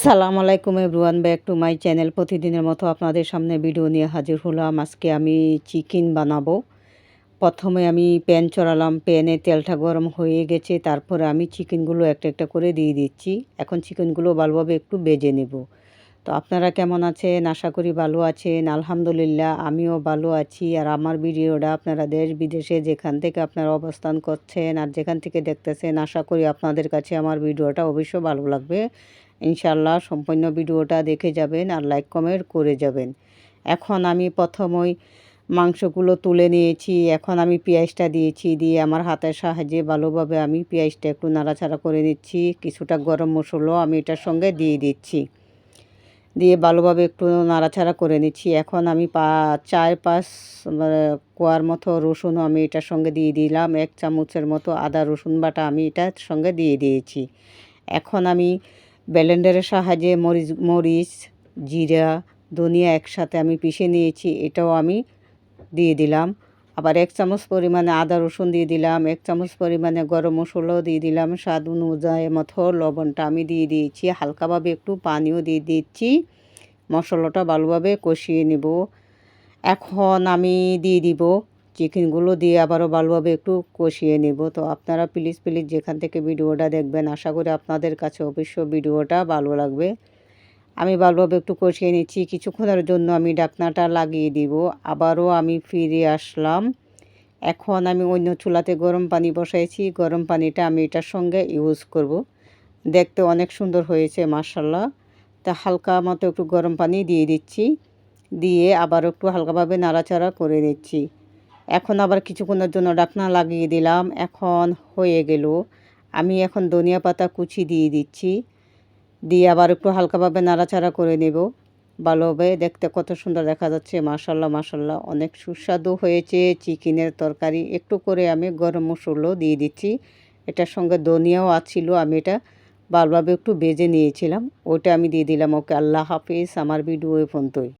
আসসালামু আলাইকুম everyone, back to my channel. প্রতিদিনের মতো আপনাদের সামনে ভিডিও নিয়ে হাজির হলাম। আজকে আমি চিকেন বানাবো। প্রথমে আমি প্যান চড়ালাম। প্যানে তেলটা গরম হয়ে গেছে। তারপরে আমি চিকেনগুলো একটা একটা করে দিয়ে দিচ্ছি। এখন চিকেনগুলো ভালোভাবে একটু বেজে নেব। তো আপনারা কেমন আছেন? আশা করি ভালো আছেন। আলহামদুলিল্লাহ, আমিও ভালো আছি। আর আমার ভিডিওটা আপনারা দেশ বিদেশে যেখান থেকে আপনারা অবস্থান করছেন আর যেখান থেকে দেখতেছেন, আশা করি আপনাদের কাছে আমার ভিডিওটা অবশ্যই ভালো লাগবে। ইনশাল্লাহ সম্পূর্ণ ভিডিওটা দেখে যাবেন আর লাইক, কমেন্ট করে যাবেন। এখন আমি প্রথম ওই মাংসগুলো তুলে নিয়েছি। এখন আমি পেঁয়াজটা দিয়েছি। দিয়ে আমার হাতের সাহায্যে ভালোভাবে আমি পেঁয়াজটা একটু নাড়াচাড়া করে নিচ্ছি। কিছুটা গরম মশলাও আমি এটার সঙ্গে দিয়ে দিচ্ছি। দিয়ে ভালোভাবে একটু নাড়াচাড়া করে নিচ্ছি। এখন আমি পা, চার পাঁচ মানে কোয়ার মতো রসুনও আমি এটার সঙ্গে দিয়ে দিলাম। এক চামচের মতো আদা রসুন বাটা আমি এটার সঙ্গে দিয়ে দিয়েছি। এখন আমি ব্লেন্ডারের সাহায্যে মরিচ মরিচ, জিরা, ধনিয়া একসাথে আমি পিষে নিয়েছি। এটাও আমি দিয়ে দিলাম। আবার এক চামচ পরিমাণে আদা রসুন দিয়ে দিলাম, এক চামচ পরিমাণে গরম মশলাও দিয়ে দিলাম, স্বাদ অনুযায়ী মতো লবণটা আমি দিয়ে দিয়েছি হালকাভাবে একটু পানিও দিয়ে দিচ্ছি, মশলাটা ভালোভাবে কষিয়ে নেব। এখন আমি দিয়ে দিব চিকেনগুলো দিয়ে আবারও ভালোভাবে একটু কষিয়ে নেব। তো আপনারা প্লিজ প্লিজ যেখান থেকে ভিডিওটা দেখবেন, আশা করি আপনাদের কাছে অবশ্য ভিডিওটা ভালো লাগবে। আমি ভালোভাবে একটু কষিয়ে নিচ্ছি। কিছুক্ষণের জন্য আমি ডাকনাটা লাগিয়ে দিব। আবারও আমি ফিরে আসলাম। এখন আমি অন্য চুলাতে গরম পানি বসাইছি। গরম পানিটা আমি এটার সঙ্গে ইউজ করব। দেখতে অনেক সুন্দর হয়েছে মার্শাল্লাহ তা হালকা মতো একটু গরম পানি দিয়ে দিচ্ছি। দিয়ে আবার একটু হালকাভাবে নাড়াচাড়া করে দিচ্ছি এখন আবার কিছুক্ষণের জন্য ডাকনা লাগিয়ে দিলাম। এখন হয়ে গেল। আমি এখন ধনিয়া পাতা কুচি দিয়ে দিচ্ছি। দিয়ে আবার একটু হালকাভাবে নাড়াচাড়া করে নেব। ভালোভাবে দেখতে কত সুন্দর দেখা যাচ্ছে। মাসাল্লাহ মাসাল্লাহ অনেক সুস্বাদু হয়েছে চিকেনের তরকারি। একটু করে আমি গরম মশলাও দিয়ে দিচ্ছি। এটার সঙ্গে ধনিয়াও আছিল। আমি এটা ভালোভাবে একটু বেজে নিয়েছিলাম। ওইটা আমি দিয়ে দিলাম। ওকে, আল্লাহ হাফিজ। আমার ভিডিও ফোন পর্যন্তই।